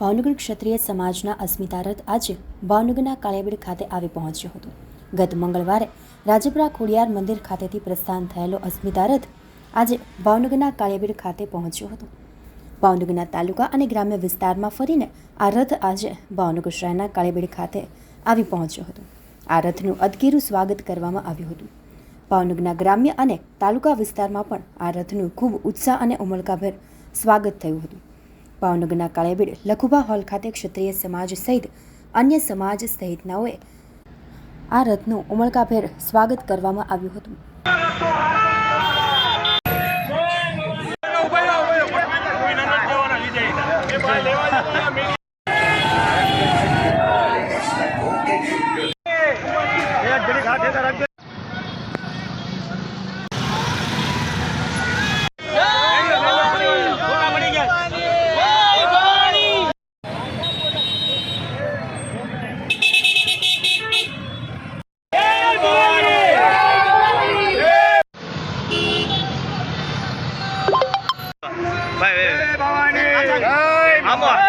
ભાવનગર ક્ષત્રિય સમાજના અસ્મિતા રથ આજે ભાવનગરના કાળિયાબીડ ખાતે આવી પહોંચ્યો હતો. ગત મંગળવારે રાજપુરા ખોડિયાર મંદિર ખાતેથી પ્રસ્થાન થયેલો અસ્મિતા રથ આજે ભાવનગરના કાળિયાબીડ ખાતે પહોંચ્યો હતો. ભાવનગરના તાલુકા અને ગ્રામ્ય વિસ્તારમાં ફરીને આ રથ આજે ભાવનગર શહેરના કાળીબીડ ખાતે આવી પહોંચ્યો હતો. આ રથનું અદગીરું સ્વાગત કરવામાં આવ્યું હતું. ભાવનગરના ગ્રામ્ય અને તાલુકા વિસ્તારમાં પણ આ રથનું ખૂબ ઉત્સાહ અને ઉમળકાભેર સ્વાગત થયું હતું. ભાવનગરના કાળેબીડ લખુભા હોલ ખાતે ક્ષત્રિય સમાજ સહિત અન્ય સમાજ સહિતનાઓએ આ રથનું ઉમળકાભેર સ્વાગત કરવામાં આવ્યું હતું. આમો.